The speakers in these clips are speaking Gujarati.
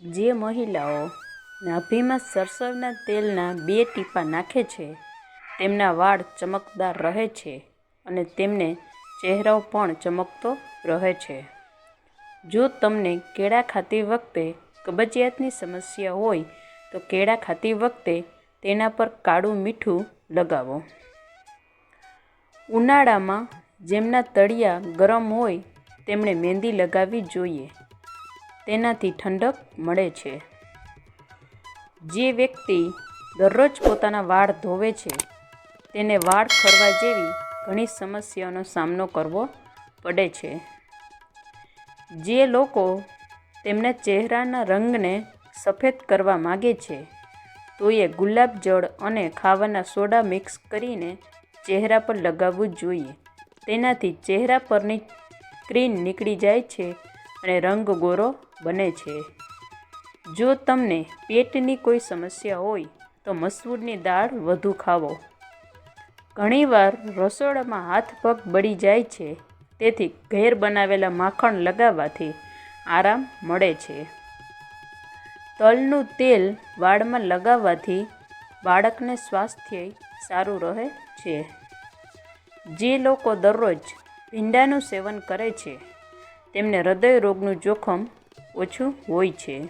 જે મહિલાઓ નાભીમાં સરસવના તેલના બે ટીપાં નાખે છે, તેમના વાળ ચમકદાર રહે છે અને તેમને ચહેરો પણ ચમકતો રહે છે. જો તમને કેળા ખાતી વખતે કબજિયાતની સમસ્યા હોય, તો કેળા ખાતી વખતે તેના પર કાળું મીઠું લગાવો. ઉનાળામાં જેમના તળિયા ગરમ હોય, તેમણે મહેંદી લગાવવી જોઈએ. તેનાથી ઠંડક મળે છે. જે વ્યક્તિ દરરોજ પોતાના વાળ ધોવે છે, તેને વાળ ખરવા જેવી ઘણી સમસ્યાઓનો સામનો કરવો પડે છે. જે લોકો તેમના ચહેરાના રંગને સફેદ કરવા માગે છે, તો એ ગુલાબ જળ અને ખાવાના સોડા મિક્સ કરીને ચહેરા પર લગાવવું જોઈએ. તેનાથી ચહેરા પરની ક્રીમ નીકળી જાય છે અને રંગ ગોરો બને છે. જો તમને પેટની કોઈ સમસ્યા હોય, તો મસૂરની દાળ વધુ ખાવો. ઘણીવાર રસોડામાં હાથ પગ બળી જાય છે, તેથી ઘેર બનાવેલા માખણ લગાવવાથી આરામ મળે છે. તલનું તેલ વાળમાં લગાવવાથી બાળકને સ્વાસ્થ્ય સારું રહે છે. જે લોકો દરરોજ ભીંડાનું સેવન કરે છે, તેમને હૃદય રોગનું જોખમ ઓછું હોય છે.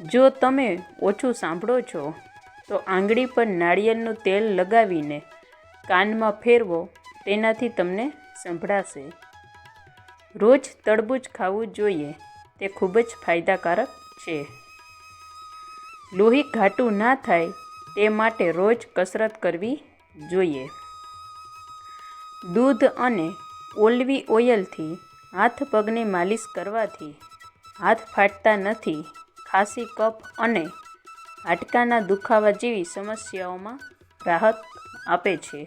જો તમે ઓછું સાંભળો છો, તો આંગળી પર નાળિયેરનું તેલ લગાવીને કાનમાં ફેરવો, તેનાથી તમને સંભળાશે. રોજ તડબૂચ ખાવું જોઈએ, તે ખૂબ જ ફાયદાકારક છે. લોહી ઘાટું ના થાય, તે માટે રોજ કસરત કરવી જોઈએ. દૂધ અને ઓલવી ઓઇલથી હાથ પગની માલિશ કરવાથી હાથ ફાટતા નથી. ખાંસી, કફ અને હાડકાના દુખાવા જેવી સમસ્યાઓમાં રાહત આપે છે.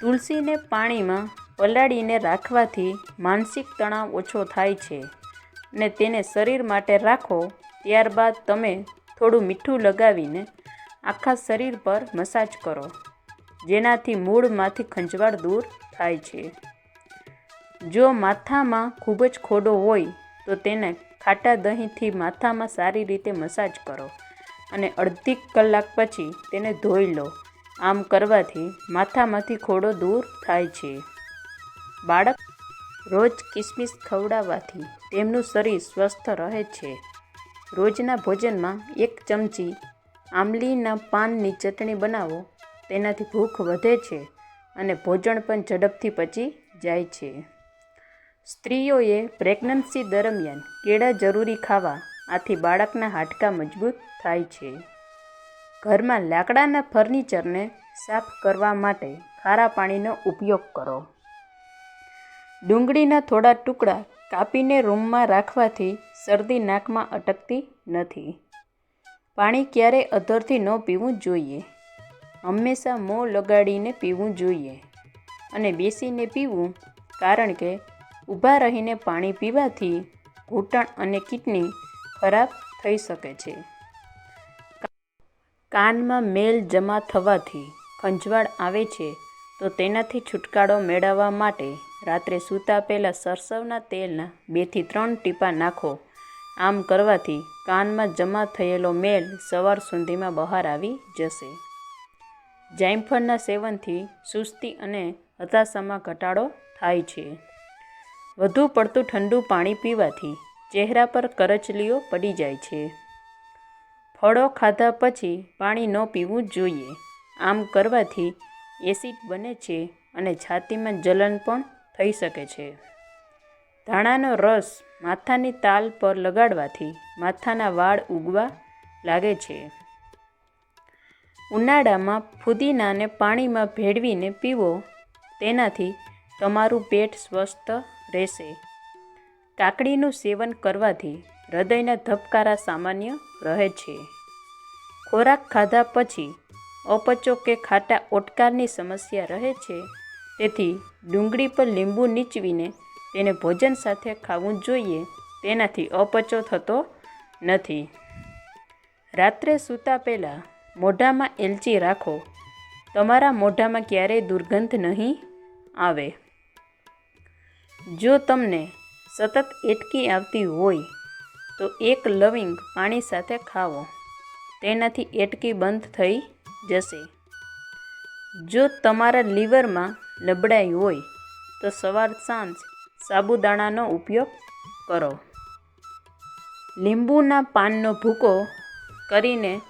તુલસીને પાણીમાં પલાળીને રાખવાથી માનસિક તણાવ ઓછો થાય છે અને તેને શરીર માટે રાખો, ત્યારબાદ તમે થોડું મીઠું લગાવીને આખા શરીર પર મસાજ કરો, જેનાથી મૂળમાંથી ખંજવાળ દૂર થાય છે. જો માથામાં ખૂબ જ ખોડો હોય તો તેને ખાટા દહીંથી માથામાં સારી રીતે મસાજ કરો અને અડધી કલાક પછી તેને ધોઈ લો. આમ કરવાથી માથામાંથી ખોડો દૂર થાય છે. બાળક રોજ કિસમિસ ખવડાવવાથી તેમનું શરીર સ્વસ્થ રહે છે. રોજના ભોજનમાં એક ચમચી આમલીના પાનની ચટણી બનાવો, તેનાથી ભૂખ વધે છે અને ભોજન પણ ઝડપથી પચી જાય છે. સ્ત્રીઓએ પ્રેગ્નન્સી દરમિયાન કેળા જરૂરી ખાવા આથી બાળકના હાડકાં મજબૂત થાય છે. ઘરમાં લાકડાના ફર્નિચરને સાફ કરવા માટે ખારા પાણીનો ઉપયોગ કરો. ડુંગળીના થોડા ટુકડા કાપીને રૂમમાં રાખવાથી શરદી નાકમાં અટકતી નથી. પાણી ક્યારેય અધરથી ન પીવું જોઈએ. હંમેશા મોં લગાડીને પીવું જોઈએ અને બેસીને પીવું કારણ કે ઊભા રહીને પાણી પીવાથી ઘૂંટણ અને કિડની ખરાબ થઈ શકે છે. કાનમાં મેલ જમા થવાથી ખંજવાળ આવે છે, તો તેનાથી છુટકારો મેળવવા માટે રાત્રે સૂતા પહેલાં સરસવના તેલના બેથી ત્રણ ટીપા નાખો. આમ કરવાથી કાનમાં જમા થયેલો મેલ સવાર સુધીમાં બહાર આવી જશે. જાયફળના સેવનથી સુસ્તી અને હતાશામાં ઘટાડો થાય છે. વધુ પડતું ઠંડુ પાણી પીવાથી ચહેરા પર કરચલીઓ પડી જાય છે. ફળો ખાધા પછી પાણી ન પીવું જોઈએ. આમ કરવાથી એસિડ બને છે અને છાતીમાં જલન પણ થઈ શકે છે. ધાણાનો રસ માથાની તાલ પર લગાડવાથી માથાના વાળ ઉગવા લાગે છે. ઉનાળામાં ફુદીનાને પાણીમાં ભેળવીને પીવો, તેનાથી તમારું પેટ સ્વસ્થ રહેશે. કાકડીનું સેવન કરવાથી હૃદયના ધબકારા સામાન્ય રહે છે. ખોરાક ખાધા પછી અપચો કે ખાટા ઓટકારની સમસ્યા રહે છે, તેથી ડુંગળી પર લીંબુ નીચવીને તેને ભોજન સાથે ખાવું જોઈએ, તેનાથી અપચો થતો નથી. રાત્રે સૂતા પહેલાં મોઢામાં એલચી રાખો. તમારા મોઢામાં ક્યારેય દુર્ગંધ નહીં આવે. જો તમને સતત એટકી આવતી હોય, તો એક લવિંગ પાણી સાથે ખાવો. તેનાથી એટકી બંધ થઈ જશે. જો તમારા લીવરમાં નબળાઈ હોય, તો સવાર સાંજ સાબુદાણાનો ઉપયોગ કરો. લીંબુના પાનનો ભૂકો કરીને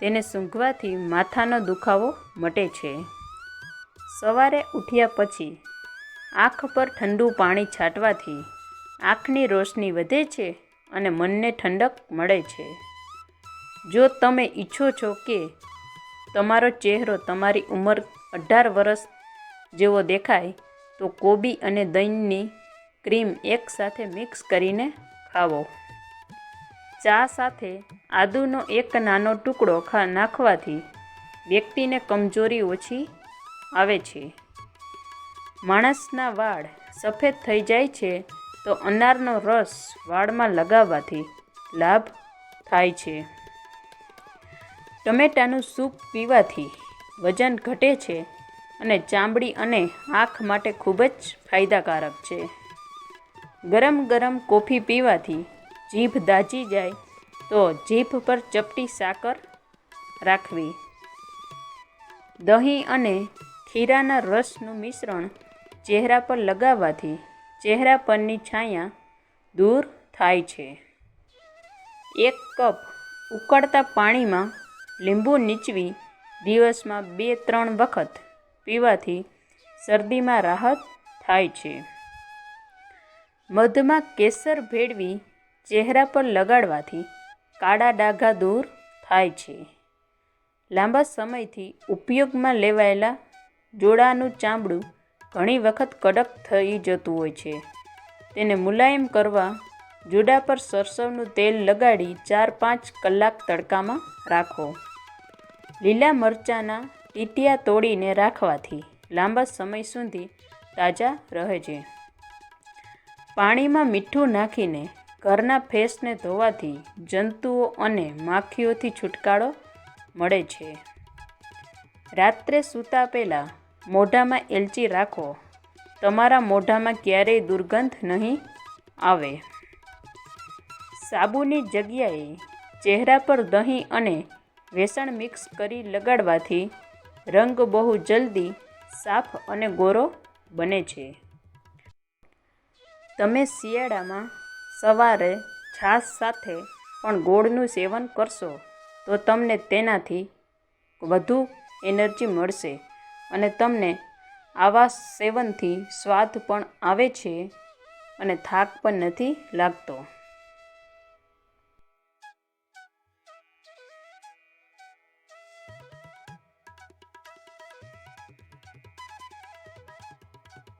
તેને સૂંઘવાથી માથાનો દુખાવો મટે છે. સવારે ઉઠ્યા પછી આંખ પર ઠંડુ પાણી છાંટવાથી આંખની રોશની વધે છે અને મનને ઠંડક મળે છે. જો તમે ઈચ્છો છો કે તમારો ચહેરો તમારી ઉંમર અઢાર વર્ષ જેવો દેખાય, તો કોબી અને દહીંની ક્રીમ એકસાથે મિક્સ કરીને ખાવો. ચા સાથે આદુનો એક નાનો ટુકડો ખા, નાખવાથી વ્યક્તિને કમજોરી ઓછી આવે છે. માણસના વાળ સફેદ થઈ જાય છે, તો અનારનો રસ વાળમાં લગાવવાથી લાભ થાય છે. ટમેટાનું સૂપ પીવાથી વજન ઘટે છે અને ચામડી અને આંખ માટે ખૂબ જ ફાયદાકારક છે. ગરમ ગરમ કોફી પીવાથી જીભ દાજી જાય, તો જીભ પર ચપટી સાકર રાખવી. દહીં અને ખીરાના રસનું મિશ્રણ ચહેરા પર લગાવવાથી ચહેરા પરની છાયા દૂર થાય છે. એક કપ ઉકળતા પાણીમાં લીંબુ નીચવી દિવસમાં બે ત્રણ વખત પીવાથી શરદીમાં રાહત થાય છે. મધમાં કેસર ભેળવી ચહેરા પર લગાડવાથી કાળા ડાઘા દૂર થાય છે. લાંબા સમયથી ઉપયોગમાં લેવાયેલા જોડાનું ચામડું ઘણી વખત કડક થઈ જતું હોય છે. તેને મુલાયમ કરવા જુડા પર સરસવનું તેલ લગાડી ચાર પાંચ કલાક તડકામાં રાખો. લીલા મરચાંના ટીટિયા તોડીને રાખવાથી લાંબા સમય સુધી તાજા રહે છે. પાણીમાં મીઠું નાખીને ઘરના ફેસને ધોવાથી જંતુઓ અને માખીઓથી છુટકારો મળે છે. રાત્રે સૂતા પહેલાં મોઢામાં એલચી રાખો. તમારા મોઢામાં ક્યારેય દુર્ગંધ નહીં આવે. સાબુની જગ્યાએ ચહેરા પર દહીં અને વેસણ મિક્સ કરી લગાડવાથી રંગ બહુ જલ્દી સાફ અને ગોરો બને છે. તમે શિયાળામાં સવારે છાશ સાથે પણ ગોળનું સેવન કરશો તો તમને તેનાથી વધુ એનર્જી મળશે. અને તમને આવા સેવનથી સ્વાદ પણ આવે છે અને થાક પણ નથી લાગતો.